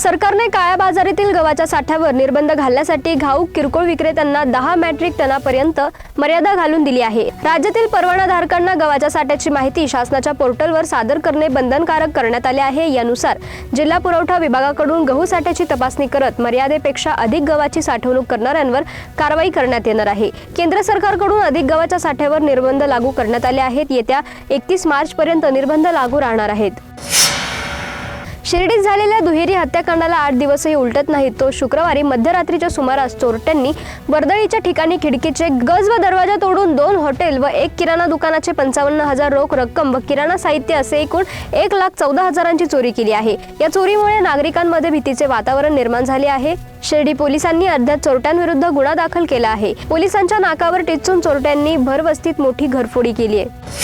सरकारने काळ्या बाजारातील गव्हाच्या साठ्यावर निर्बंध घालण्यासाठी घाऊक किरकोळ विक्रेत्यांना दहा मॅट्रिक टनापर्यंत मर्यादा घालून दिली आहे. राज्यातील परवानाधारकांना गव्हाच्या साठ्याची माहिती शासनाच्या पोर्टलवर सादर करणे बंधनकारक करण्यात आले आहे. यानुसार जिल्हा पुरवठा विभागाकडून गहू साठ्याची तपासणी करत मर्यादेपेक्षा अधिक गव्हाची साठवणूक करणाऱ्यांवर कारवाई करण्यात येणार आहे. केंद्र सरकारकडून अधिक गव्हाच्या साठ्यावर निर्बंध लागू करण्यात आले आहेत. येत्या एकतीस मार्च पर्यंत निर्बंध लागू राहणार आहेत. शिर्डीत झालेल्या दुहेरी हत्याकांडाला आठ दिवसही उलटत नाहीत. तो शुक्रवारी मध्यरात्रीच्या सुमारास चोरट्यांनी वर्दळीच्या ठिकाणी खिडकीचे गज व दरवाजा तोडून दोन हॉटेल व एक किराणा दुकानाचे पंचावन्न हजार रोख रक्कम व किराणा साहित्य असे एकूण एक लाख चौदा हजारांची चोरी केली आहे. या चोरीमुळे नागरिकांमध्ये भीतीचे वातावरण निर्माण झाले आहे. शिर्डी पोलिसांनी अद्याप चोरट्यांविरुद्ध गुन्हा दाखल केला आहे. पोलिसांच्या नाकावर टिचून चोरट्यांनी भरवस्तीत मोठी घरफोडी केली आहे.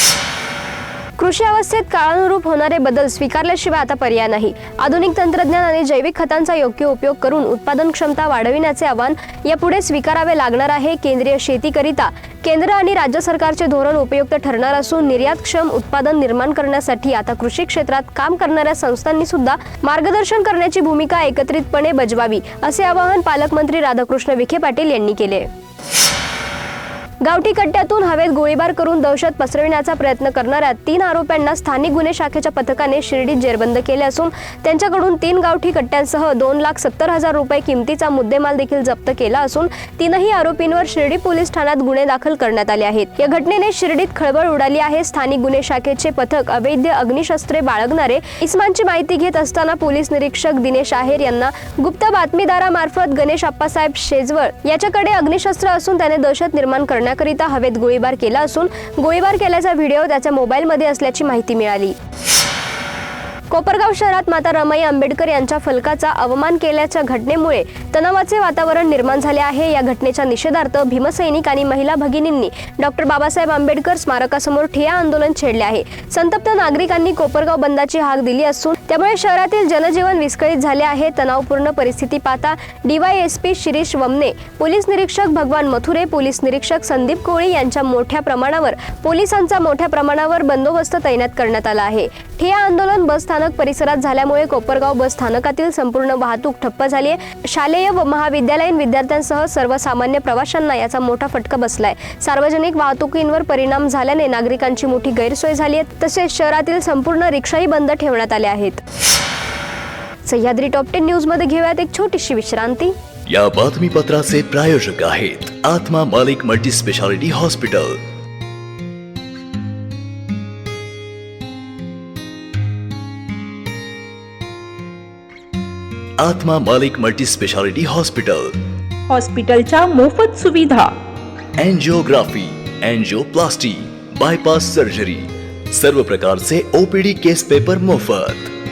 कृषी अवस्थेत काळानुरूप होणारे बदल स्वीकारल्याशिवाय आता पर्याय नाही. आधुनिक तंत्रज्ञान आणि जैविक खतांचा योग्य उपयोग करून उत्पादन क्षमता वाढविण्याचे आव्हान यापुढे स्वीकारावे लागणार आहे केंद्रीय शेतीकरिता. केंद्र आणि राज्य सरकारचे धोरण उपयुक्त ठरणार असून निर्यातक्षम उत्पादन निर्माण करण्यासाठी आता कृषी क्षेत्रात काम करणाऱ्या संस्थांनी सुद्धा मार्गदर्शन करण्याची भूमिका एकत्रितपणे बजवावी असे आवाहन पालकमंत्री राधाकृष्ण विखे पाटील यांनी केले. गावठी कट्ट्यातून हवेत गोळीबार करून दहशत पसरविण्याचा प्रयत्न करणाऱ्या तीन आरोप्यांना स्थानिक गुन्हे शाखेच्या पथकाने शिर्डीत जेरबंद केले असून त्यांच्याकडून तीन गावठी कट्ट्यांसह दोन लाख सत्तर हजार रुपये किमतीचा मुद्देमाल देखील जप्त केला असून तीनही आरोपींवर शिर्डी पोलीस ठाण्यात गुन्हे दाखल करण्यात आले आहेत. या घटनेने शिर्डीत खळबळ उडाली आहे. स्थानिक गुन्हे शाखेचे पथक अवैध अग्निशस्त्रे बाळगणारे इस्मानची माहिती घेत असताना पोलीस निरीक्षक दिनेश आहेर यांना गुप्त बातमीदारामार्फत गणेश अप्पासाहेब शेजवळ याच्याकडे अग्निशस्त्र असून त्याने दहशत निर्माण करण्याकरिता हवेत गोळीबार केला असून गोळीबार केल्याचा व्हिडिओ त्याच्या मोबाईलमध्ये असल्याची माहिती मिळाली. कोपरगाव शहरात माता रमाई आंबेडकर यांच्या फलकाचा अवमान केल्याच्या घटनेमुळे तणावाचे वातावरण निर्माण झाले आहे. या घटनेच्या निषेधार्थ भीमसैनिक आणि महिला भगिनींनी डॉक्टर बाबासाहेब आंबेडकर स्मारकासमोर ठिया आंदोलन छेडले आहे. संतप्त नागरिकांनी कोपरगाव बंदाची हाक दिली असून त्यामुळे शहरातील जनजीवन विस्कळीत झाले आहे. तणावपूर्ण परिस्थिती पाहता डीवायएसपी शिरीष वमने पोलीस निरीक्षक भगवान मथुरे पोलीस निरीक्षक संदीप कोळी यांच्या मोठ्या प्रमाणावर पोलिसांचा मोठ्या प्रमाणावर बंदोबस्त तैनात करण्यात आला आहे. ठिया आंदोलन बस स्थानक परिसरात झाल्यामुळे कोपरगाव बस स्थानकातील संपूर्ण वाहतूक ठप्प झाली आहे. शालेय व महाविद्यालयीन विद्यार्थ्यांसह सर्वसामान्य प्रवाशांना याचा मोठा फटका बसलाय. सार्वजनिक वाहतुकींवर परिणाम झाल्याने नागरिकांची मोठी गैरसोय झाली आहे. तसेच शहरातील संपूर्ण रिक्षाही बंद ठेवण्यात आल्या आहेत. सह्याद्री टॉप टेन न्यूजमध्ये घेऊयात एक छोटीशी विश्रांती. या बातमीपत्राचे प्रायोजक आहेत आत्मा मालिक मल्टी स्पेशालिटी हॉस्पिटल आत्मा मालिक मल्टी स्पेशालिटी हॉस्पिटल हॉस्पिटलच्या मोफत सुविधा. एन्जिओग्राफी एन्जिओप्लास्टी बायपास सर्जरी सर्व प्रकारचे ओपीडी केस पेपर मोफत.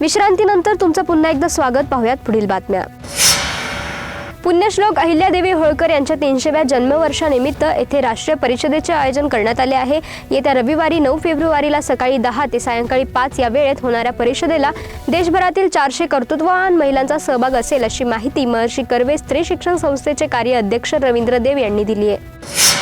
विश्रांतीनंतर तुमचं पुन्हा एकदा स्वागत पाहूयात पुढील बातम्या. पुण्यश्लोक अहिल्यादेवी होळकर यांच्या तीनशेव्या जन्मवर्षानिमित्त येथे राष्ट्रीय परिषदेचे आयोजन करण्यात आले आहे. येत्या रविवारी नऊ फेब्रुवारीला सकाळी दहा ते सायंकाळी पाच या वेळेत होणाऱ्या परिषदेला देशभरातील चारशे कर्तृत्ववान महिलांचा सहभाग असेल अशी माहिती महर्षी कर्वे स्त्री शिक्षण संस्थेचे कार्य अध्यक्ष रवींद्र देव यांनी दिली आहे.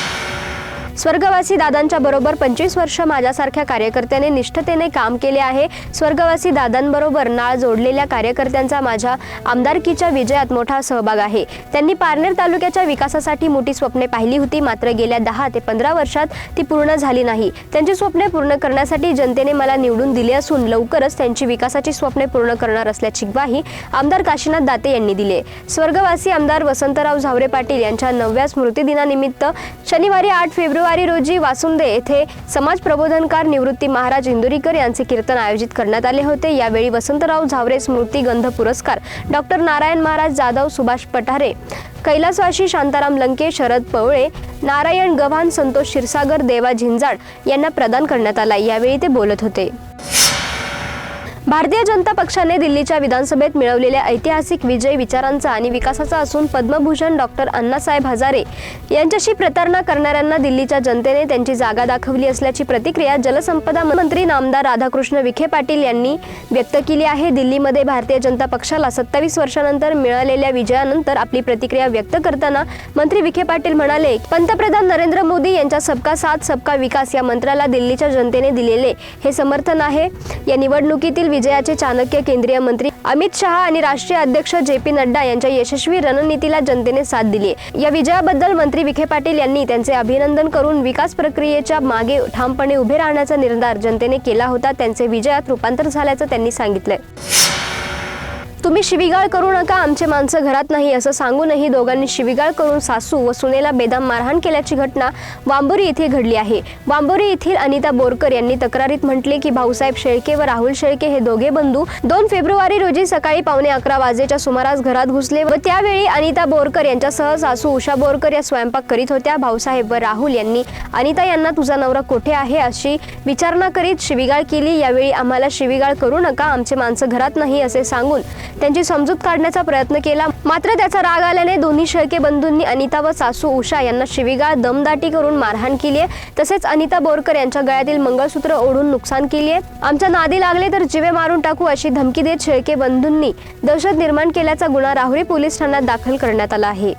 स्वर्गवासी दादांच्या बरोबर पंचवीस वर्ष माझ्यासारख्या कार्यकर्त्याने निष्ठतेने काम केले आहे. स्वर्गवासी दादांबरोबर नाळ जोडलेल्या कार्यकर्त्यांचा माझ्या आमदारकीच्या विजयात मोठा सहभाग आहे. त्यांनी पारनेर तालुक्याच्या विकासासाठी मोठी स्वप्ने पाहिली होती. मात्र गेल्या दहा ते पंधरा वर्षात ती पूर्ण झाली नाही. त्यांची स्वप्ने पूर्ण करण्यासाठी जनतेने मला निवडून दिले असून लवकरच त्यांची विकासाची स्वप्ने पूर्ण करणार असल्याची ग्वाही आमदार काशीनाथ दाते यांनी दिली स्वर्गवासी आमदार वसंतराव झावरे पाटील यांच्या नवव्या स्मृतिदिनानिमित्त शनिवारी आठ फेब्रुवारी रोजी वासुंदे येथे समाज प्रबोधनकार निवृत्ती महाराज इंदुरीकर यांचे कीर्तन आयोजित करण्यात आले होते. यावेळी वसंतराव झावरे स्मृती गंध पुरस्कार डॉक्टर नारायण महाराज जाधव सुभाष पठारे कैलासवाशी शांताराम लंके शरद पवळे नारायण गव्हाण संतोष क्षीरसागर देवा झिंजाड यांना प्रदान करण्यात आला. यावेळी ते बोलत होते. भारतीय जनता पक्षाने दिल्लीच्या विधानसभेत मिळवलेल्या ऐतिहासिक विजय विचारांचा आणि विकासाचा असून पद्मभूषण डॉक्टर अण्णासाहेब हजारे यांच्याशी प्रतारणा करणाऱ्यांना दिल्लीच्या जनतेने त्यांची जागा दाखवली असल्याची प्रतिक्रिया जलसंपदा मंत्री नामदार राधाकृष्ण विखे पाटील यांनी व्यक्त केली आहे. दिल्लीमध्ये भारतीय जनता पक्षाला सत्तावीस वर्षानंतर मिळालेल्या विजयानंतर आपली प्रतिक्रिया व्यक्त करताना मंत्री विखे पाटील म्हणाले पंतप्रधान नरेंद्र मोदी यांच्या सबका साथ सबका विकास या मंत्राला दिल्लीच्या जनतेने दिलेले हे समर्थन आहे. या निवडणुकीतील विजयाचे चाणक्य केंद्रीय मंत्री अमित शहा आणि राष्ट्रीय अध्यक्ष जे पी नड्डा यांच्या यशस्वी रणनीतीला जनतेने साथ दिली या विजयाबद्दल मंत्री विखे पाटील यांनी त्यांचे अभिनंदन करून विकास प्रक्रियेच्या मागे ठामपणे उभे राहण्याचा निर्धार जनतेने केला होता. त्यांचे विजयात रूपांतर झाल्याचं त्यांनी सांगितलंय. तुम्ही शिवीगाळ करू नका आमचे माणसं घरात नाही असं सांगूनही दोघांनी शिवीगाळ करून सासू व सुनेला बेदम मारहाण केल्याची घटना वांबोरी येथे घडली आहे. वांबोरी येथील अनिता बोरकर यांनी तक्रारीत म्हटले की भाऊसाहेब शेळके व राहुल शेळके हे दोघे बंधू दोन फेब्रुवारी रोजी सकाळी पावणे अकरा वाजेच्या सुमारास घरात घुसले व त्यावेळी अनिता बोरकर यांच्यासह सासू उषा बोरकर या स्वयंपाक करीत होत्या. भाऊसाहेब व राहुल यांनी अनिता यांना तुझा नवरा कोठे आहे अशी विचारणा करीत शिवीगाळ केली. यावेळी आम्हाला शिवीगाळ करू नका आमचे माणसं घरात नाही असे सांगून त्यांची समजूत काढण्याचा प्रयत्न केला. मात्र त्याचा राग आल्याने दोन्ही शेळके बंधूंनी अनिता व सासू उषा यांना शिवीगाळ दमदाटी करून मारहाण केली आहे. तसेच अनिता बोरकर यांच्या गळ्यातील मंगळसूत्र ओढून नुकसान केली आहे. आमच्या नादी लागले तर जिवे मारून टाकू अशी धमकी देत शेळके बंधूंनी दहशत निर्माण केल्याचा गुन्हा राहुरी पोलीस ठाण्यात दाखल करण्यात आला आहे.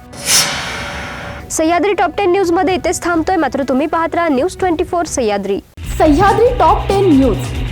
सह्याद्री टॉप टेन न्यूजमध्ये इथेच थांबतोय. मात्र तुम्ही पाहत राहा news twenty four Sahyadri. Sahyadri top ten news.